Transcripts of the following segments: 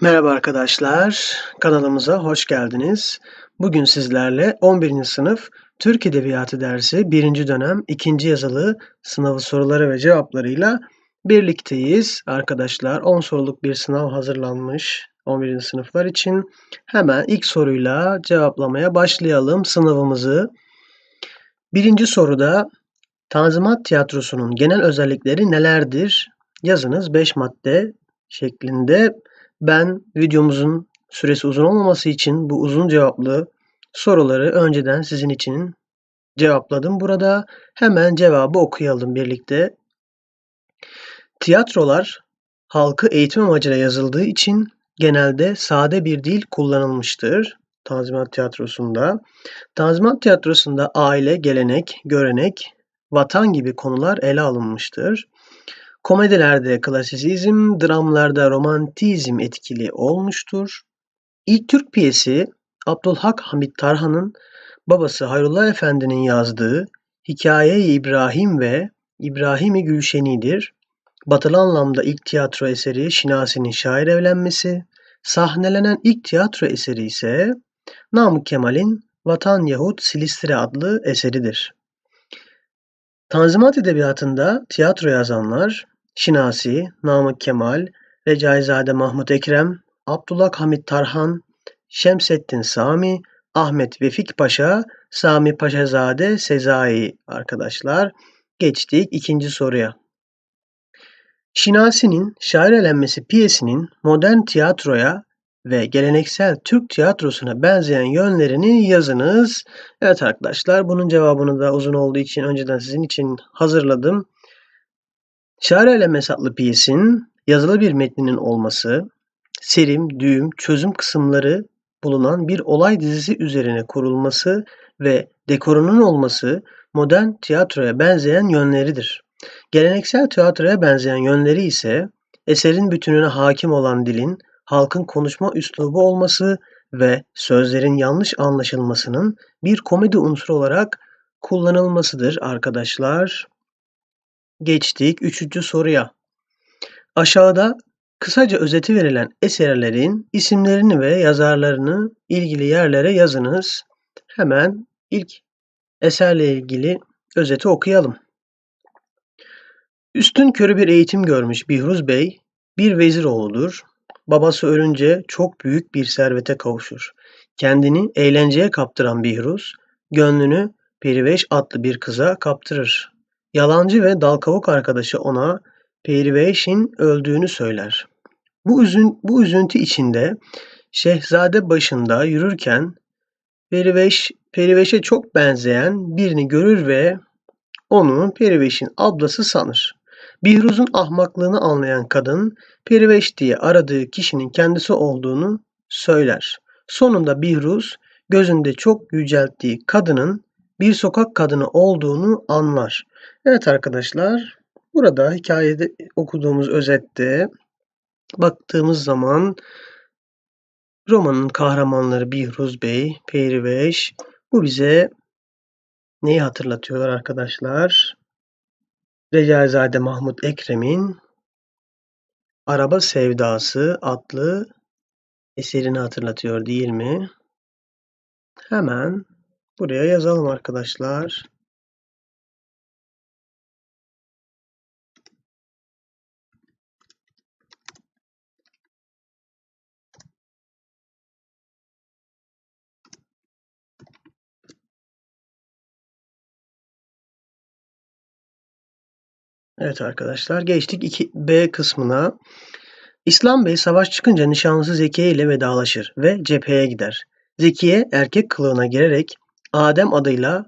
Merhaba arkadaşlar, kanalımıza hoş geldiniz. Bugün sizlerle 11. sınıf Türk Edebiyatı dersi 1. dönem 2. yazılı sınavı soruları ve cevaplarıyla birlikteyiz. Arkadaşlar 10 soruluk bir sınav hazırlanmış 11. sınıflar için. Hemen ilk soruyla cevaplamaya başlayalım sınavımızı. Birinci soruda Tanzimat Tiyatrosu'nun genel özellikleri nelerdir? Yazınız 5 madde şeklinde ben videomuzun süresi uzun olmaması için bu uzun cevaplı soruları önceden sizin için cevapladım. Burada hemen cevabı okuyalım birlikte. Tiyatrolar halkı eğitim amacıyla yazıldığı için genelde sade bir dil kullanılmıştır. Tanzimat Tiyatrosu'nda. Tanzimat Tiyatrosu'nda aile, gelenek, görenek, vatan gibi konular ele alınmıştır. Komedilerde klasisizm, dramlarda romantizm etkili olmuştur. İlk Türk piyesi Abdülhak Hamit Tarhan'ın babası Hayrullah Efendi'nin yazdığı Hikaye-i İbrahim ve İbrahim-i Gülşeni'dir. Batılı anlamda ilk tiyatro eseri Şinasi'nin şair evlenmesi, sahnelenen ilk tiyatro eseri ise Namık Kemal'in Vatan Yahut Silistre adlı eseridir. Tanzimat edebiyatında tiyatro yazanlar Şinasi, Namık Kemal, Recaizade Mahmut Ekrem, Abdullah Hamit Tarhan, Şemsettin Sami, Ahmet Vefik Paşa, Sami Paşazade Sezai arkadaşlar. Geçtik ikinci soruya. Şinasi'nin Şair Elenmesi piyesinin modern tiyatroya ve geleneksel Türk tiyatrosuna benzeyen yönlerini yazınız. Evet arkadaşlar bunun cevabını da uzun olduğu için önceden sizin için hazırladım. Şair Elemesi adlı piyesin yazılı bir metninin olması, serim, düğüm, çözüm kısımları bulunan bir olay dizisi üzerine kurulması ve dekorunun olması modern tiyatroya benzeyen yönleridir. Geleneksel tiyatroya benzeyen yönleri ise eserin bütününe hakim olan dilin halkın konuşma üslubu olması ve sözlerin yanlış anlaşılmasının bir komedi unsuru olarak kullanılmasıdır arkadaşlar. Geçtik üçüncü soruya. Aşağıda kısaca özeti verilen eserlerin isimlerini ve yazarlarını ilgili yerlere yazınız. Hemen ilk eserle ilgili özeti okuyalım. Üstün körü bir eğitim görmüş Bihruz Bey bir vezir oğludur. Babası ölünce çok büyük bir servete kavuşur. Kendini eğlenceye kaptıran Bihruz, gönlünü Periveş adlı bir kıza kaptırır. Yalancı ve dalkavuk arkadaşı ona Periveş'in öldüğünü söyler. Bu, üzün, bu üzüntü içinde şehzade başında yürürken Periveş, Periveş'e çok benzeyen birini görür ve onu Periveş'in ablası sanır. Bihruz'un ahmaklığını anlayan kadın Periveş diye aradığı kişinin kendisi olduğunu söyler. Sonunda Bihruz gözünde çok yücelttiği kadının bir sokak kadını olduğunu anlar. Evet arkadaşlar burada hikayede okuduğumuz özette baktığımız zaman romanın kahramanları Bihruz Bey, Periveş bu bize neyi hatırlatıyor arkadaşlar? Recaizade Mahmut Ekrem'in Araba Sevdası adlı eserini hatırlatıyor değil mi? Hemen buraya yazalım arkadaşlar. Evet arkadaşlar geçtik 2B kısmına. İslam Bey savaş çıkınca nişanlısı Zekiye ile vedalaşır ve cepheye gider. Zekiye erkek kılığına girerek Adem adıyla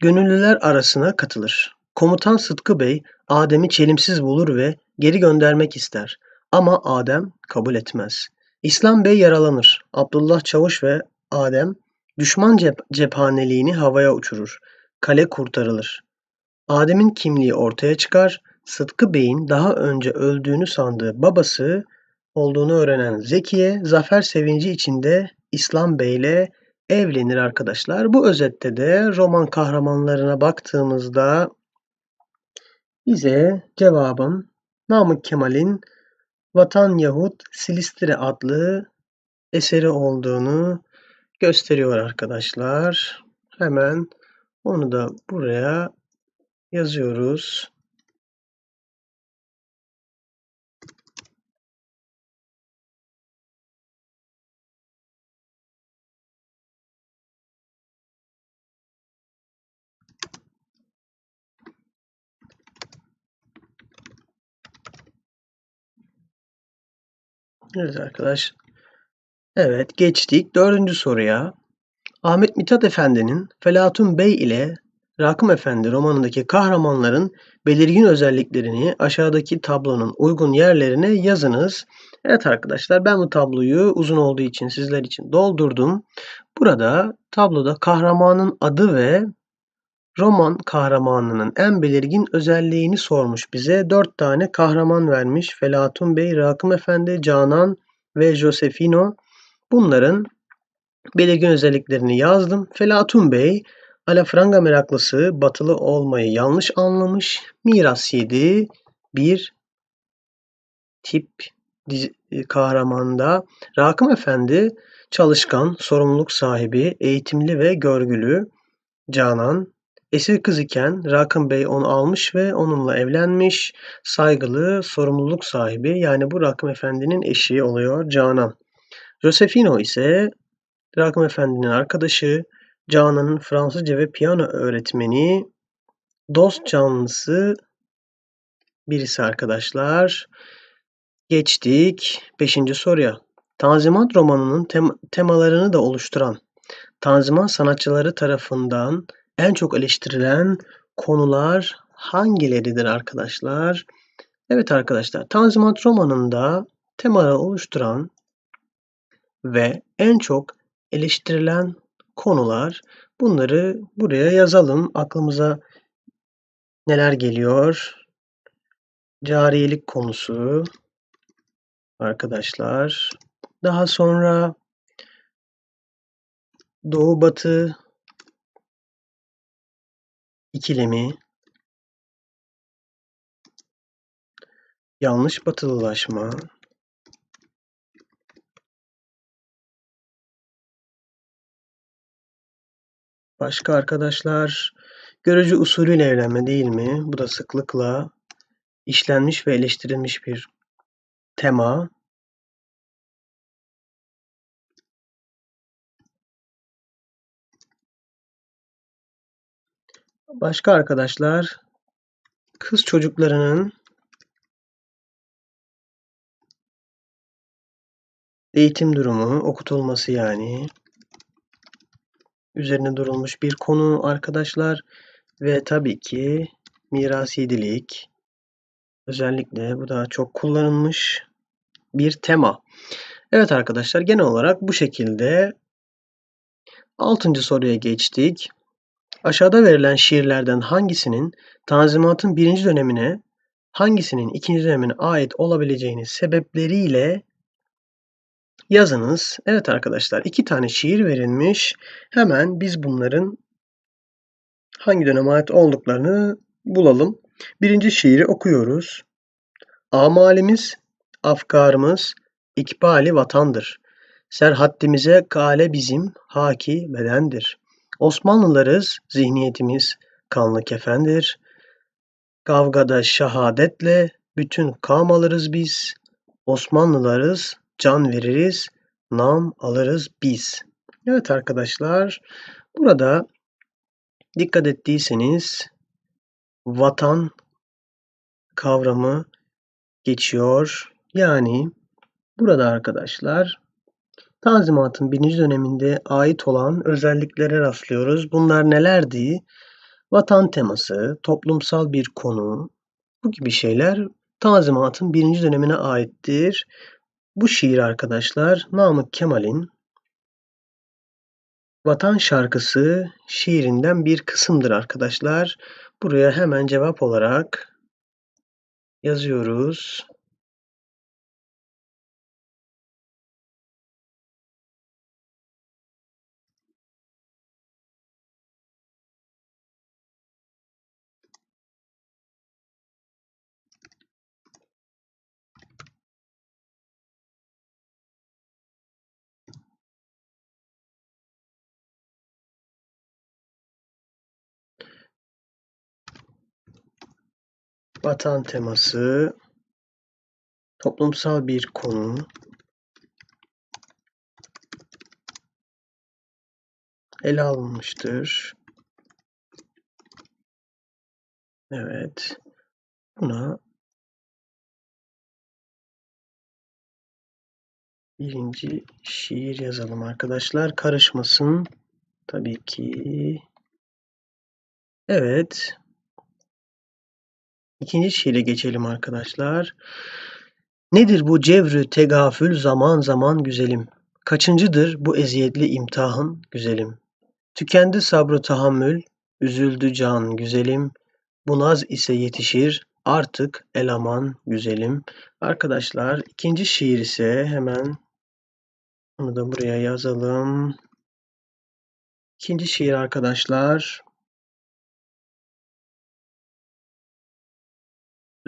gönüllüler arasına katılır. Komutan Sıtkı Bey Adem'i çelimsiz bulur ve geri göndermek ister. Ama Adem kabul etmez. İslam Bey yaralanır. Abdullah Çavuş ve Adem düşman cep cephaneliğini havaya uçurur. Kale kurtarılır. Adem'in kimliği ortaya çıkar. Sıtkı Bey'in daha önce öldüğünü sandığı babası olduğunu öğrenen Zekiye, zafer sevinci içinde İslam Bey ile evlenir arkadaşlar. Bu özette de roman kahramanlarına baktığımızda bize cevabın Namık Kemal'in Vatan yahut Silistre adlı eseri olduğunu gösteriyor arkadaşlar. Hemen onu da buraya yazıyoruz. Evet arkadaş. Evet geçtik dördüncü soruya. Ahmet Mithat Efendi'nin Felatun Bey ile Rakım Efendi romanındaki kahramanların belirgin özelliklerini aşağıdaki tablonun uygun yerlerine yazınız. Evet arkadaşlar ben bu tabloyu uzun olduğu için sizler için doldurdum. Burada tabloda kahramanın adı ve roman kahramanının en belirgin özelliğini sormuş bize. Dört tane kahraman vermiş. Felatun Bey, Rakım Efendi, Canan ve Josefino. Bunların belirgin özelliklerini yazdım. Felatun Bey, alafranga meraklısı, batılı olmayı yanlış anlamış, miras yedi bir tip e, kahramanda. Rakım Efendi, çalışkan, sorumluluk sahibi, eğitimli ve görgülü. Canan, Esir kız iken Rakım Bey onu almış ve onunla evlenmiş. Saygılı, sorumluluk sahibi yani bu Rakım Efendi'nin eşi oluyor Canan. Josefino ise Rakım Efendi'nin arkadaşı, Canan'ın Fransızca ve piyano öğretmeni, dost canlısı birisi arkadaşlar. Geçtik 5. soruya. Tanzimat romanının tem temalarını da oluşturan Tanzimat sanatçıları tarafından en çok eleştirilen konular hangileridir arkadaşlar? Evet arkadaşlar, Tanzimat romanında temaları oluşturan ve en çok eleştirilen konular bunları buraya yazalım. Aklımıza neler geliyor? Cariyelik konusu arkadaşlar. Daha sonra Doğu Batı ikilemi, yanlış batılılaşma, başka arkadaşlar görücü usulüyle evlenme değil mi? Bu da sıklıkla işlenmiş ve eleştirilmiş bir tema. Başka arkadaşlar kız çocuklarının eğitim durumu, okutulması yani üzerine durulmuş bir konu arkadaşlar ve tabii ki mirasiydilik özellikle bu da çok kullanılmış bir tema. Evet arkadaşlar genel olarak bu şekilde 6. soruya geçtik. Aşağıda verilen şiirlerden hangisinin Tanzimat'ın birinci dönemine, hangisinin ikinci dönemine ait olabileceğini sebepleriyle yazınız. Evet arkadaşlar iki tane şiir verilmiş. Hemen biz bunların hangi döneme ait olduklarını bulalım. Birinci şiiri okuyoruz. Amalimiz, afkarımız, ikbali vatandır. Serhaddimize kale bizim haki bedendir. Osmanlılarız, zihniyetimiz kanlı kefendir. Kavgada şahadetle bütün kam alırız biz. Osmanlılarız, can veririz, nam alırız biz. Evet arkadaşlar, burada dikkat ettiyseniz vatan kavramı geçiyor. Yani burada arkadaşlar Tanzimat'ın birinci döneminde ait olan özelliklere rastlıyoruz. Bunlar nelerdi? Vatan teması, toplumsal bir konu, bu gibi şeyler Tanzimat'ın birinci dönemine aittir. Bu şiir arkadaşlar Namık Kemal'in Vatan Şarkısı şiirinden bir kısımdır arkadaşlar. Buraya hemen cevap olarak yazıyoruz. Vatan teması, toplumsal bir konu, ele alınmıştır. Evet. Buna birinci şiir yazalım arkadaşlar. Karışmasın. Tabii ki. Evet. İkinci şiire geçelim arkadaşlar. Nedir bu cevrü tegafül zaman zaman güzelim? Kaçıncıdır bu eziyetli imtihan güzelim? Tükendi sabrı tahammül, üzüldü can güzelim. Bu naz ise yetişir artık elaman güzelim. Arkadaşlar ikinci şiir ise hemen onu da buraya yazalım. İkinci şiir arkadaşlar.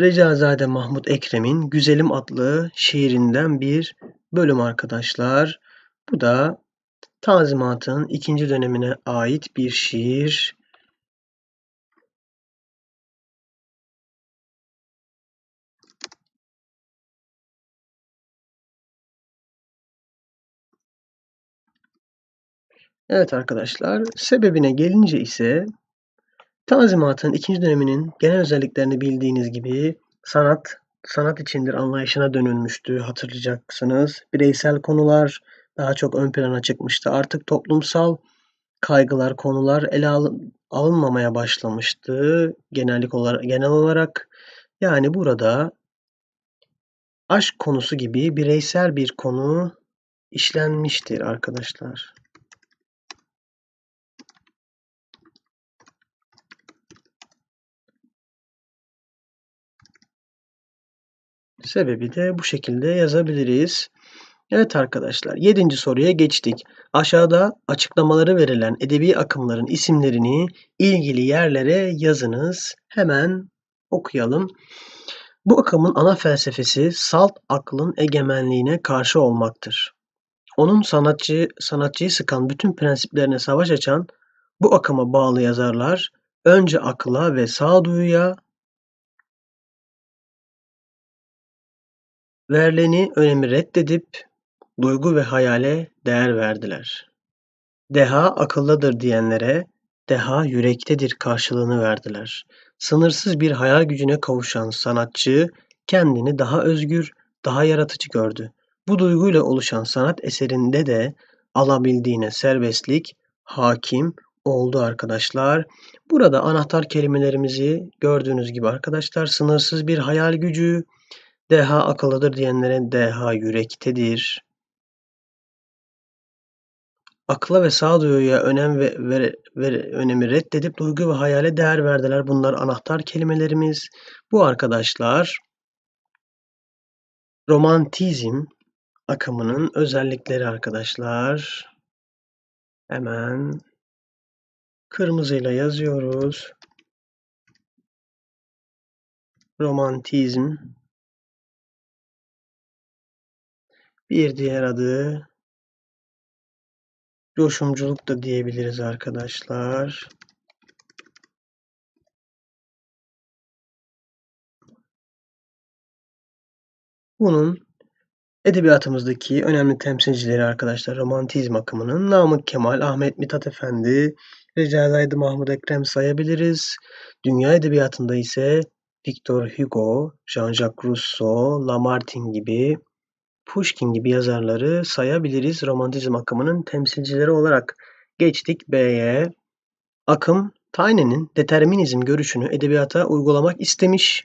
Recazade Mahmut Ekrem'in Güzelim adlı şiirinden bir bölüm arkadaşlar. Bu da Tanzimat'ın ikinci dönemine ait bir şiir. Evet arkadaşlar, sebebine gelince ise Tanzimat'ın ikinci döneminin genel özelliklerini bildiğiniz gibi sanat, sanat içindir anlayışına dönülmüştü hatırlayacaksınız. Bireysel konular daha çok ön plana çıkmıştı. Artık toplumsal kaygılar, konular ele alın, alınmamaya başlamıştı genellik olarak, genel olarak. Yani burada aşk konusu gibi bireysel bir konu işlenmiştir arkadaşlar. Sebebi de bu şekilde yazabiliriz. Evet arkadaşlar, yedinci soruya geçtik. Aşağıda açıklamaları verilen edebi akımların isimlerini ilgili yerlere yazınız. Hemen okuyalım. Bu akımın ana felsefesi salt aklın egemenliğine karşı olmaktır. Onun sanatçı, sanatçıyı sıkan bütün prensiplerine savaş açan bu akıma bağlı yazarlar önce akla ve sağduyuya Verileni önemi reddedip duygu ve hayale değer verdiler. Deha akıllıdır diyenlere deha yürektedir karşılığını verdiler. Sınırsız bir hayal gücüne kavuşan sanatçı kendini daha özgür, daha yaratıcı gördü. Bu duyguyla oluşan sanat eserinde de alabildiğine serbestlik hakim oldu arkadaşlar. Burada anahtar kelimelerimizi gördüğünüz gibi arkadaşlar sınırsız bir hayal gücü, Deha akıllıdır diyenlere deha yürektedir. Akla ve sağduyuya önem ve, ve, ve önemi reddedip duygu ve hayale değer verdiler. Bunlar anahtar kelimelerimiz. Bu arkadaşlar romantizm akımının özellikleri arkadaşlar. Hemen kırmızıyla yazıyoruz. Romantizm Bir diğer adı coşumculuk da diyebiliriz arkadaşlar. Bunun edebiyatımızdaki önemli temsilcileri arkadaşlar romantizm akımının Namık Kemal, Ahmet Mithat Efendi, Recai Mahmud Ekrem sayabiliriz. Dünya edebiyatında ise Victor Hugo, Jean-Jacques Rousseau, Lamartine gibi Pushkin gibi yazarları sayabiliriz romantizm akımının temsilcileri olarak. Geçtik B'ye. Akım, Taine'nin determinizm görüşünü edebiyata uygulamak istemiş.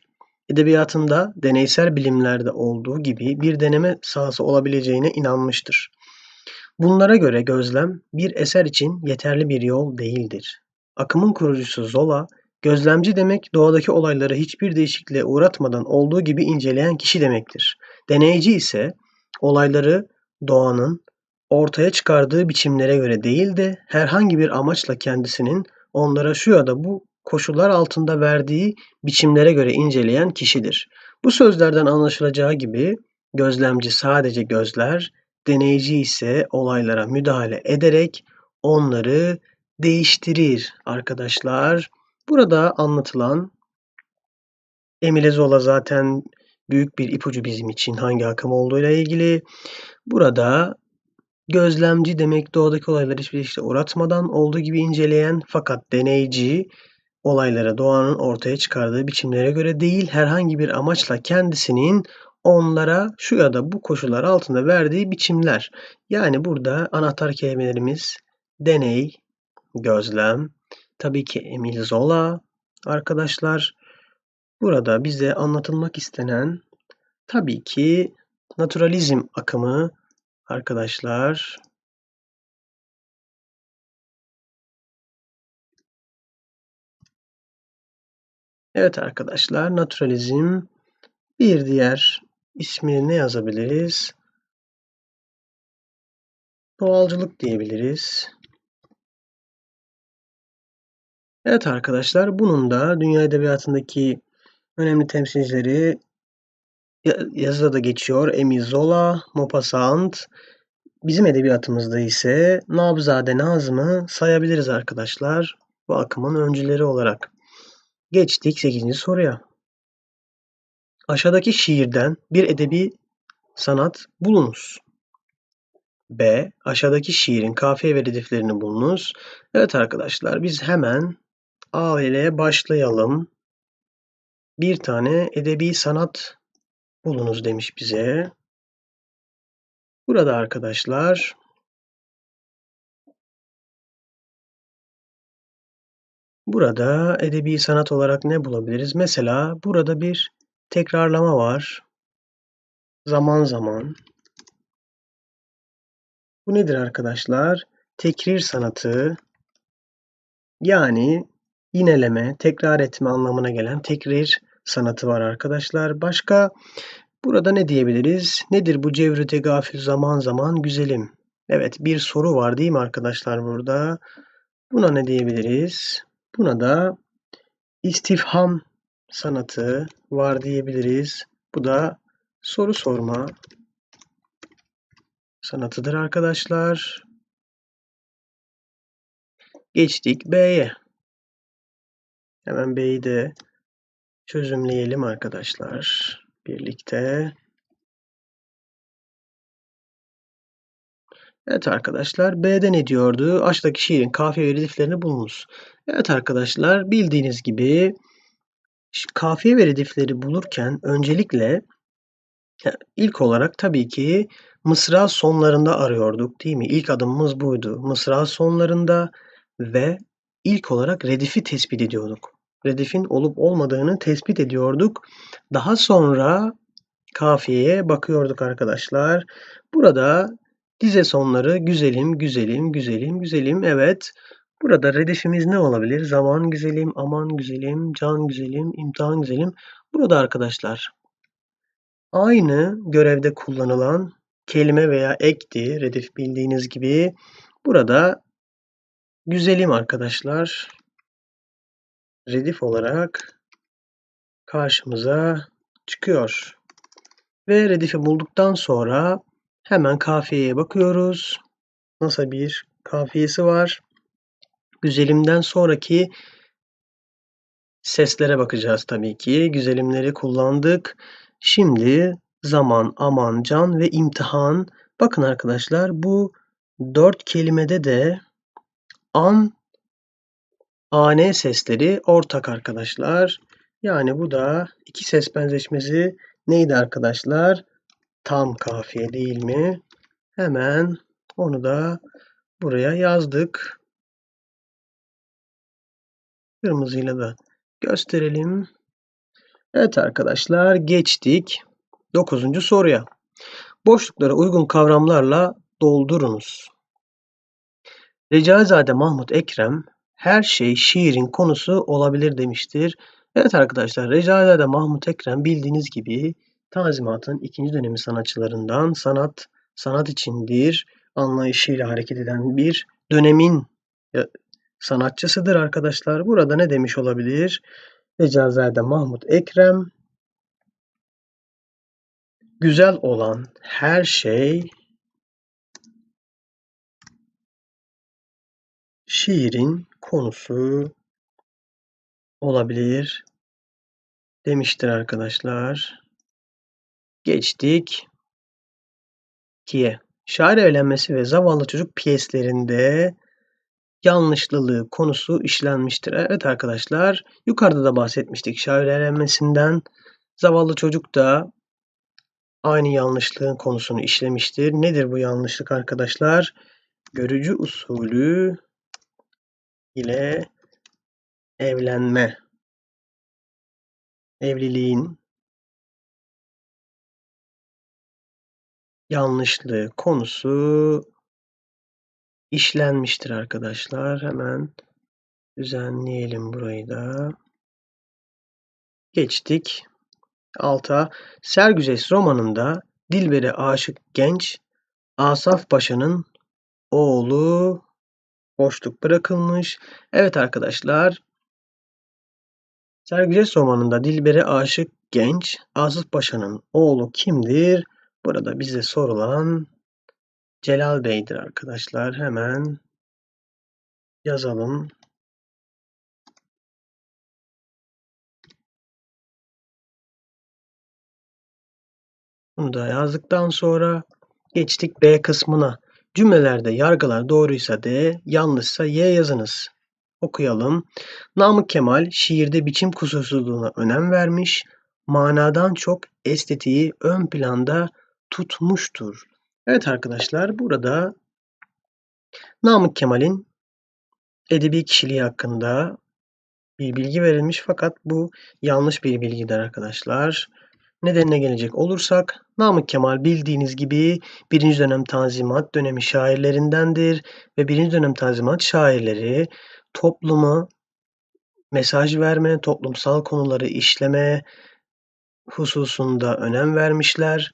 Edebiyatında deneysel bilimlerde olduğu gibi bir deneme sahası olabileceğine inanmıştır. Bunlara göre gözlem bir eser için yeterli bir yol değildir. Akımın kurucusu Zola, gözlemci demek doğadaki olayları hiçbir değişikliğe uğratmadan olduğu gibi inceleyen kişi demektir. Deneyici ise olayları doğanın ortaya çıkardığı biçimlere göre değil de herhangi bir amaçla kendisinin onlara şu ya da bu koşullar altında verdiği biçimlere göre inceleyen kişidir. Bu sözlerden anlaşılacağı gibi gözlemci sadece gözler, deneyici ise olaylara müdahale ederek onları değiştirir arkadaşlar. Burada anlatılan Emile Zola zaten büyük bir ipucu bizim için hangi akım olduğuyla ilgili. Burada gözlemci demek doğadaki olayları hiçbir şekilde uğratmadan olduğu gibi inceleyen fakat deneyci olaylara doğanın ortaya çıkardığı biçimlere göre değil herhangi bir amaçla kendisinin onlara şu ya da bu koşullar altında verdiği biçimler. Yani burada anahtar kelimelerimiz deney, gözlem, tabii ki Emile Zola arkadaşlar. Burada bize anlatılmak istenen tabii ki naturalizm akımı arkadaşlar. Evet arkadaşlar naturalizm bir diğer ismini ne yazabiliriz? Doğalcılık diyebiliriz. Evet arkadaşlar bunun da dünya edebiyatındaki önemli temsilcileri yazıda da geçiyor. Emile Zola, Maupassant. Bizim edebiyatımızda ise Nabzade Nazım'ı sayabiliriz arkadaşlar. Bu akımın öncüleri olarak. Geçtik 8. soruya. Aşağıdaki şiirden bir edebi sanat bulunuz. B. Aşağıdaki şiirin kafiye ve rediflerini bulunuz. Evet arkadaşlar biz hemen A ile başlayalım. Bir tane edebi sanat bulunuz demiş bize. Burada arkadaşlar burada edebi sanat olarak ne bulabiliriz? Mesela burada bir tekrarlama var. Zaman zaman. Bu nedir arkadaşlar? Tekrir sanatı. Yani yineleme, tekrar etme anlamına gelen tekrir sanatı var arkadaşlar. Başka burada ne diyebiliriz? Nedir bu cevrüte gafil zaman zaman güzelim? Evet bir soru var değil mi arkadaşlar burada? Buna ne diyebiliriz? Buna da istifham sanatı var diyebiliriz. Bu da soru sorma sanatıdır arkadaşlar. Geçtik B'ye. Hemen B'yi de çözümleyelim arkadaşlar birlikte. Evet arkadaşlar B'de ne diyordu? Aşağıdaki şiirin kafiye ve rediflerini bulunuz. Evet arkadaşlar bildiğiniz gibi kafiye ve redifleri bulurken öncelikle ilk olarak tabii ki mısra sonlarında arıyorduk değil mi? İlk adımımız buydu. Mısra sonlarında ve ilk olarak redifi tespit ediyorduk. Redifin olup olmadığını tespit ediyorduk. Daha sonra kafiyeye bakıyorduk arkadaşlar. Burada dize sonları güzelim, güzelim, güzelim, güzelim. Evet. Burada redifimiz ne olabilir? Zaman güzelim, aman güzelim, can güzelim, imtihan güzelim. Burada arkadaşlar aynı görevde kullanılan kelime veya ekti. Redif bildiğiniz gibi. Burada güzelim arkadaşlar redif olarak karşımıza çıkıyor. Ve redifi bulduktan sonra hemen kafiyeye bakıyoruz. Nasıl bir kafiyesi var? Güzelimden sonraki seslere bakacağız tabii ki. Güzelimleri kullandık. Şimdi zaman, aman, can ve imtihan. Bakın arkadaşlar bu dört kelimede de an, ane sesleri ortak arkadaşlar. Yani bu da iki ses benzeşmesi neydi arkadaşlar? Tam kafiye değil mi? Hemen onu da buraya yazdık. Kırmızıyla da gösterelim. Evet arkadaşlar geçtik. Dokuzuncu soruya. Boşluklara uygun kavramlarla doldurunuz. Recaizade Mahmut Ekrem her şey şiirin konusu olabilir demiştir. Evet arkadaşlar Recaizade Mahmut Ekrem bildiğiniz gibi Tanzimat'ın ikinci dönemi sanatçılarından sanat sanat içindir anlayışıyla hareket eden bir dönemin sanatçısıdır arkadaşlar. Burada ne demiş olabilir? Recaizade Mahmut Ekrem güzel olan her şey şiirin konusu olabilir demiştir arkadaşlar. Geçtik. 2'ye. Şair evlenmesi ve zavallı çocuk piyeslerinde yanlışlılığı konusu işlenmiştir. Evet arkadaşlar yukarıda da bahsetmiştik şair evlenmesinden. Zavallı çocuk da aynı yanlışlığın konusunu işlemiştir. Nedir bu yanlışlık arkadaşlar? Görücü usulü ile evlenme. Evliliğin yanlışlığı konusu işlenmiştir arkadaşlar. Hemen düzenleyelim burayı da. Geçtik. Alta Sergüzes romanında Dilber'e aşık genç Asaf Paşa'nın oğlu boşluk bırakılmış. Evet arkadaşlar Sergüzes romanında Dilber'e aşık genç Asaf Paşa'nın oğlu kimdir? Burada bize sorulan Celal Bey'dir arkadaşlar. Hemen yazalım. Bunu da yazdıktan sonra geçtik B kısmına. Cümlelerde yargılar doğruysa D, yanlışsa Y yazınız. Okuyalım. Namık Kemal şiirde biçim kusursuzluğuna önem vermiş, manadan çok estetiği ön planda tutmuştur. Evet arkadaşlar burada Namık Kemal'in edebi kişiliği hakkında bir bilgi verilmiş fakat bu yanlış bir bilgidir arkadaşlar. Nedenine gelecek olursak Namık Kemal bildiğiniz gibi birinci dönem Tanzimat dönemi şairlerindendir ve birinci dönem Tanzimat şairleri topluma mesaj verme, toplumsal konuları işleme hususunda önem vermişler.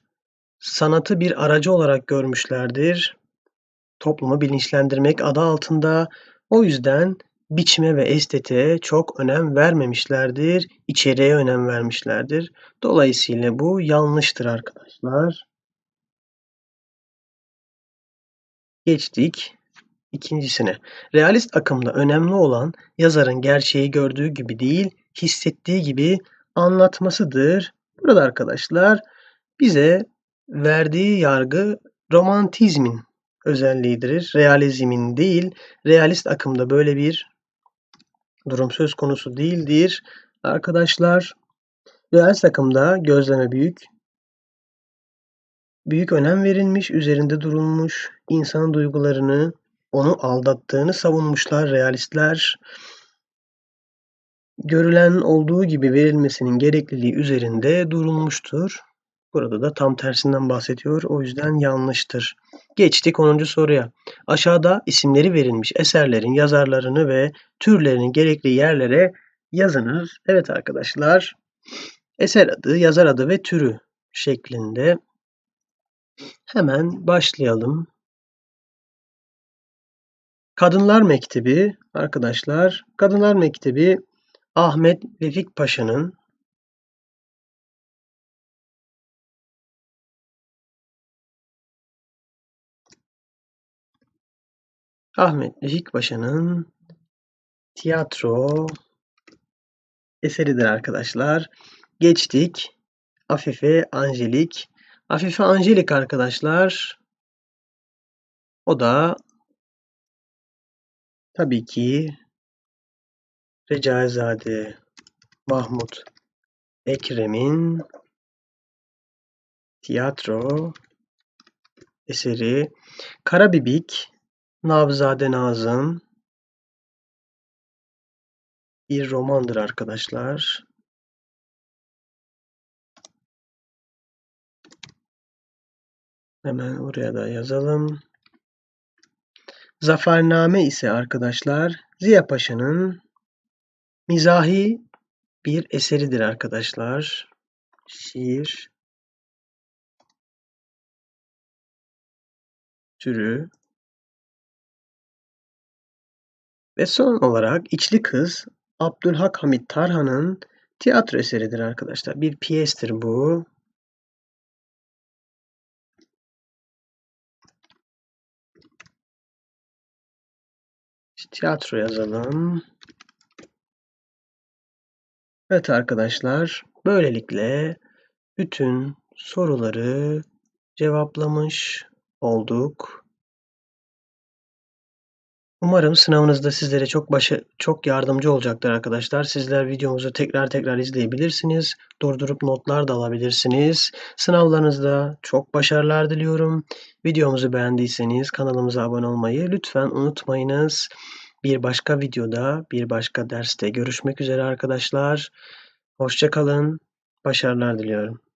Sanatı bir aracı olarak görmüşlerdir. Toplumu bilinçlendirmek adı altında. O yüzden biçime ve estetiğe çok önem vermemişlerdir. İçeriğe önem vermişlerdir. Dolayısıyla bu yanlıştır arkadaşlar. Geçtik ikincisine. Realist akımda önemli olan yazarın gerçeği gördüğü gibi değil, hissettiği gibi anlatmasıdır. Burada arkadaşlar bize verdiği yargı romantizmin özelliğidir. Realizmin değil, realist akımda böyle bir durum söz konusu değildir. Arkadaşlar, realist akımda gözleme büyük, büyük önem verilmiş, üzerinde durulmuş, insan duygularını, onu aldattığını savunmuşlar realistler. Görülen olduğu gibi verilmesinin gerekliliği üzerinde durulmuştur. Burada da tam tersinden bahsediyor. O yüzden yanlıştır. Geçtik 10. soruya. Aşağıda isimleri verilmiş eserlerin yazarlarını ve türlerini gerekli yerlere yazınız. Evet arkadaşlar. Eser adı, yazar adı ve türü şeklinde. Hemen başlayalım. Kadınlar Mektebi arkadaşlar. Kadınlar Mektebi Ahmet Vefik Paşa'nın Ahmet Vefik Paşa'nın tiyatro eseridir arkadaşlar. Geçtik. Afife Angelik. Afife Angelik arkadaşlar. O da tabii ki Recaizade Mahmut Ekrem'in tiyatro eseri Karabibik Navzade Nazım bir romandır arkadaşlar. Hemen oraya da yazalım. Zafername ise arkadaşlar Ziya Paşa'nın mizahi bir eseridir arkadaşlar. Şiir türü Ve son olarak İçli Kız Abdülhak Hamit Tarhan'ın tiyatro eseridir arkadaşlar. Bir piyestir bu. Tiyatro yazalım. Evet arkadaşlar. Böylelikle bütün soruları cevaplamış olduk. Umarım sınavınızda sizlere çok başa çok yardımcı olacaktır arkadaşlar. Sizler videomuzu tekrar tekrar izleyebilirsiniz. Durdurup notlar da alabilirsiniz. Sınavlarınızda çok başarılar diliyorum. Videomuzu beğendiyseniz kanalımıza abone olmayı lütfen unutmayınız. Bir başka videoda, bir başka derste görüşmek üzere arkadaşlar. Hoşça kalın. Başarılar diliyorum.